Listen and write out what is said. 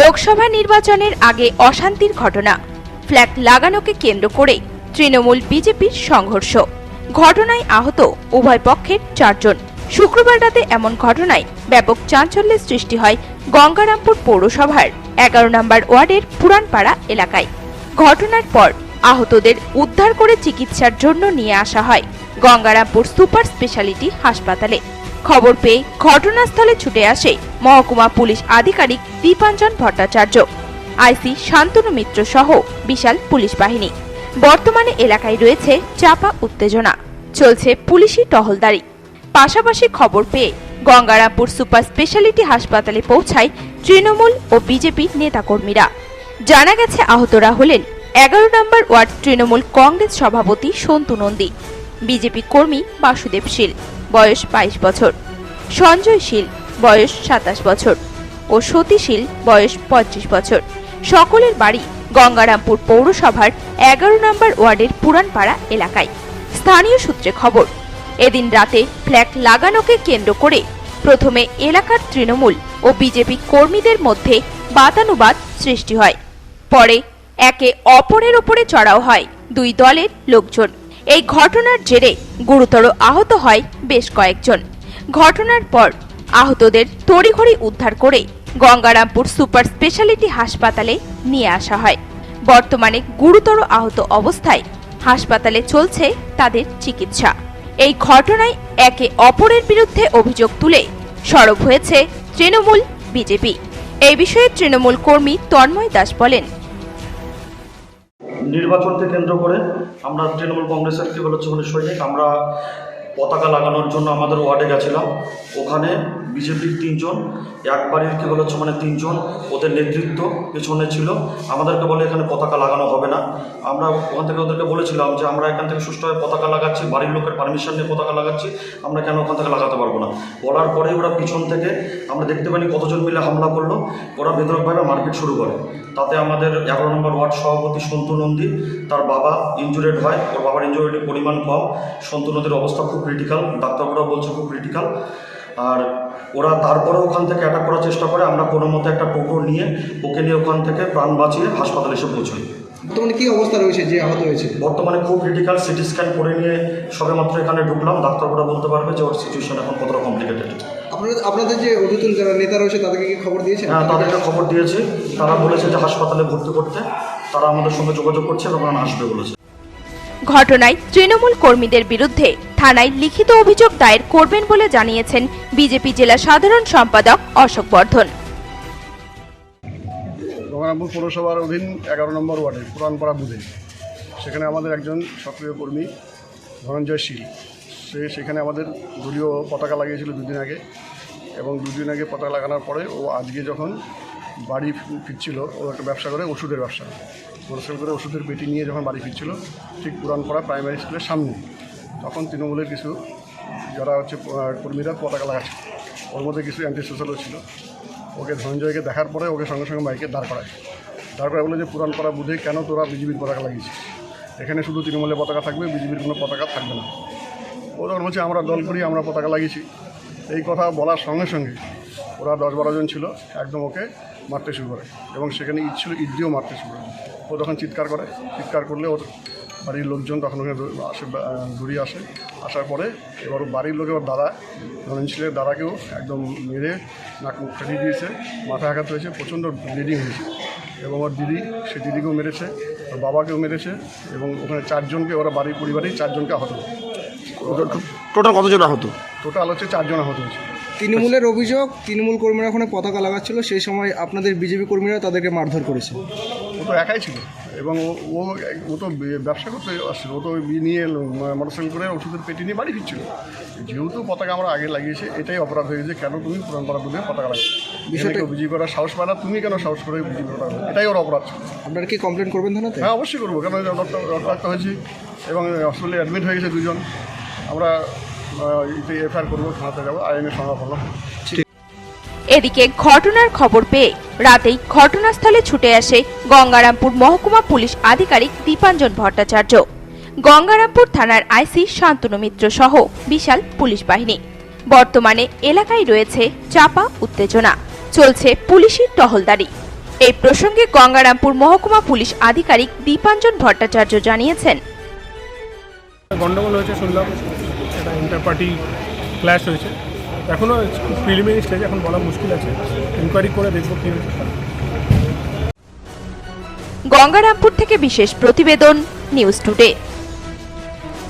লোকসভা নির্বাচনের আগে অশান্তির ঘটনা। ফ্ল্যাগ লাগানোকে কেন্দ্র করে তৃণমূল বিজেপির সংঘর্ষ। ঘটনায় আহত উভয় পক্ষের চারজন। শুক্রবার রাতে এমন ঘটনায় ব্যাপক চাঞ্চল্যের সৃষ্টি হয় গঙ্গারামপুর পৌরসভার এগারো নম্বর ওয়ার্ডের পুরানপাড়া এলাকায়। ঘটনার পর আহতদের উদ্ধার করে চিকিৎসার জন্য নিয়ে আসা হয় গঙ্গারামপুর সুপার স্পেশালিটি হাসপাতালে। খবর পেয়ে ঘটনাস্থলে ছুটে আসে মহকুমা পুলিশ আধিকারিক দীপাঞ্জন ভট্টাচার্য। আইসি শান্তনু মিত্র সহ বিশাল পুলিশ বাহিনী। বর্তমানে এলাকায় রয়েছে চাপা উত্তেজনা। চলছে পুলিশি টহলদারি। পাশাপাশি খবর পেয়ে গঙ্গারামপুর সুপার স্পেশালিটি হাসপাতালে পৌঁছায় তৃণমূল ও বিজেপি নেতাকর্মীরা। জানা গেছে, আহতরা হলেন এগারো নম্বর ওয়ার্ড তৃণমূল কংগ্রেস সভাপতি সন্তু নন্দী, বিজেপি কর্মী বাসুদেব শীল, বয়স বাইশ বছর, সঞ্জয় শীল, বয়স সাতাশ বছর ও সতীশীল বয়স পঁয়ত্রিশ বছর। সকলের বাড়ি গঙ্গারামপুর পৌরসভার এগারো নম্বর ওয়ার্ডের পুরানপাড়া এলাকায়। স্থানীয় সূত্রে খবর, এদিন রাতে ফ্ল্যাগ লাগানোকে কেন্দ্র করে প্রথমে এলাকার তৃণমূল ও বিজেপি কর্মীদের মধ্যে বাতানুবাদ সৃষ্টি হয়। পরে একে অপরের ওপরে চড়াও হয় দুই দলের লোকজন। এই ঘটনার জেরে গুরুতর আহত হয় বেশ কয়েকজন। ঘটনার পর আহতদের তড়িঘড়ি উদ্ধার করে গঙ্গারামপুর সুপার স্পেশালিটি হাসপাতালে নিয়ে আসা হয়। বর্তমানে গুরুতর আহত অবস্থায় হাসপাতালে চলছে তাদের চিকিৎসা। এই ঘটনায় একে অপরের বিরুদ্ধে অভিযোগ তুলে সরব হয়েছে তৃণমূল বিজেপি। এই বিষয়ে তৃণমূল কর্মী তন্ময় দাস বলেন নির্বাচনকে কেন্দ্র করে আমরা তৃণমূল কংগ্রেসের কি বলছে হচ্ছে সৈনিক। আমরা পতাকা লাগানোর জন্য আমাদের ওয়ার্ডে গেছিলাম। ওখানে বিজেপির তিনজন, এক বাড়ির কি বলে হচ্ছে মানে তিনজন, ওদের নেতৃত্ব পেছনে ছিল। আমাদেরকে বলে এখানে পতাকা লাগানো হবে না। আমরা ওখান থেকে ওদেরকে বলেছিলাম যে আমরা এখান থেকে সুষ্ঠুভাবে পতাকা লাগাচ্ছি, বাড়ির লোকের পারমিশন নিয়ে পতাকা লাগাচ্ছি, আমরা কেন ওখান থেকে লাগাতে পারব না? বলার পরে ওরা পিছন থেকে, আমরা দেখতে পাইনি কতজন মিলে হামলা করল। ওরা বেদরকভাবে মারপিট শুরু করে। তাতে আমাদের এগারো নম্বর ওয়ার্ড সভাপতি সন্তু নন্দী, তার বাবা ইনজুরেড হয়। ওর বাবার ইনজুরিটির পরিমাণ কম। সন্তু নদীর অবস্থা খুব ক্রিটিক্যাল ডাক্তারবাবুরা বলছে খুব ক্রিটিক্যাল আর ওরা তারপরে ওখান থেকে অ্যাটাক করার চেষ্টা করে। আমরা কোনো মতে একটা টোটো নিয়ে ওকে নিয়ে ওখান থেকে প্রাণ বাঁচিয়ে হাসপাতালে এসে পৌঁছই। বর্তমানে কি অবস্থা রয়েছে? যে আহত হয়েছে? বর্তমানে খুব ক্রিটিক্যাল সিটি স্ক্যান করে নিয়ে সবেমাত্র এখানে ঢুকলাম। ডাক্তারবাবুরা বলতে পারবে যে ওর সিচুয়েশন এখন কতটা কমপ্লিকেটেড আপনাদের আপনাদের যে অভিতুল যারা নেতা রয়েছে তাদেরকে কি খবর দিয়েছে হ্যাঁ তাদেরকে খবর দিয়েছে। তারা বলেছে যে হাসপাতালে ভর্তি করতে। তারা আমাদের সঙ্গে যোগাযোগ করছে এবং আসবে বলেছে। ঘটনায় তৃণমূল কর্মীদের বিরুদ্ধে থানায় লিখিত অভিযোগ দায়ের করবেন বলে জানিয়েছেন বিজেপি জেলা সাধারণ সম্পাদক অশোক বর্ধন। গঙ্গারামপুর পৌরসভার অধীন এগারো নম্বর ওয়ার্ডে পুরানপাড়া বুধে, সেখানে আমাদের একজন সক্রিয় কর্মী ধনঞ্জয় শীল। সে সেখানে আমাদের দলীয় পতাকা লাগিয়েছিল দুদিন আগে এবং দুদিন আগে পতাকা লাগানোর পরে ও আজকে যখন বাড়ি ফিরছিল, ও একটা ব্যবসা করে, ওষুধের ব্যবসা। হোলসেল করে ওষুধের পেটি নিয়ে যখন বাড়ি ফিরছিল, ঠিক পুরানপাড়া প্রাইমারি স্কুলের সামনে, তখন তৃণমূলের কিছু যারা হচ্ছে কর্মীরা পতাকা লাগাচ্ছে। ওর মধ্যে কিছু অ্যান্টি সোশ্যালও ছিল। ওকে ধনঞ্জয়কে দেখার পরে ওকে সঙ্গে সঙ্গে বাইকে দাঁড় করায়। দাঁড় করায় বলে যে পুরানপাড়া বুধে কেন তোরা বিজেপির পতাকা লাগিয়েছিস? এখানে শুধু তৃণমূলের পতাকা থাকবে, বিজেপির কোনো পতাকা থাকবে না। ও তখন বলছে, আমরা দল করি, আমরা পতাকা লাগিয়েছি। এই কথা বলার সঙ্গে সঙ্গে ওরা দশ বারো জন ছিল একদম ওকে মারতে শুরু করে। এবং সেখানে ঈদ ছিল ঈদ দিয়েও মারতে শুরু করে। ও তখন চিৎকার করে চিৎকার করলে ওর বাড়ির লোকজন তখন ওখানে আসে দৌড়িয়ে আসে। আসার পরে এবার বাড়ির লোকে ওর দাদা ধরেন ছিলেন দাদাকেও একদম মেরে নাক মুখ ফাটিয়ে দিয়েছে মাথায় আঘাত হয়েছে প্রচণ্ড ব্লিডিং হয়েছে। এবং ওর দিদি সে দিদিকেও মেরেছে ওর বাবাকেও মেরেছে এবং ওখানে চারজনকে ওরা বাড়ির পরিবারেই চারজনকে আহত টোটাল কতজন আহত? টোটাল হচ্ছে চারজন আহত হয়েছে। তৃণমূলের অভিযোগ তৃণমূল কর্মীরা ওখানে পতাকা লাগাচ্ছিল সেই সময় আপনাদের বিজেপি কর্মীরা তাদেরকে মারধর করেছে। ও তো একাই ছিল। এবং ও ও তো ব্যবসা করতে আসছিল। ও তো নিয়ে মোটরসাইকেল করে ওষুধের পেটি নিয়ে বাড়ি ফিরছিল। যেহেতু পতাকা আমরা আগে লাগিয়েছি এটাই অপরাধ হয়ে গেছে কেন তুমি পুরানপাড়া বুধে পতাকা লাগিয়েছো বিষয়টা কেউ করার সাহস পায় না তুমি কেন সাহস করে বিজয়ী করা এটাই ওর অপরাধ। ছিল আপনারা কি কমপ্লেন করবেন থানাতে হ্যাঁ অবশ্যই করব কেন রক্ত রক্তাক্ত হয়েছি। এবং হসপিটালে অ্যাডমিট হয়ে গেছে দুজন। আমরা এফআইআর করব থানাতে যাব আইনের সঙ্গে করলাম এদিকে ঘটনার খবর পেয়ে রাতেই ঘটনাস্থলে ছুটে আসে গঙ্গারামপুর মহকুমা পুলিশ আধিকারিক দীপাঞ্জন ভট্টাচার্য। গঙ্গারামপুর থানার আইসি শান্তনু মিত্র সহ বিশাল পুলিশ বাহিনী। বর্তমানে এলাকায় রয়েছে চাপা উত্তেজনা চলছে পুলিশি টহলদারি। এই প্রসঙ্গে গঙ্গারামপুর মহকুমা পুলিশ আধিকারিক দীপাঞ্জন ভট্টাচার্য জানিয়েছেন। গন্ডগোল হয়েছে শুনলাম। একটা ইন্টার পার্টি ক্ল্যাশ হয়েছে। এখনও প্রিলিমিনারি স্টেজ এখন বলা মুশকিল আছে। ইনকোয়ারি করে দেখব কী হয়েছে। গঙ্গারামপুর থেকে বিশেষ প্রতিবেদন নিউজ টুডে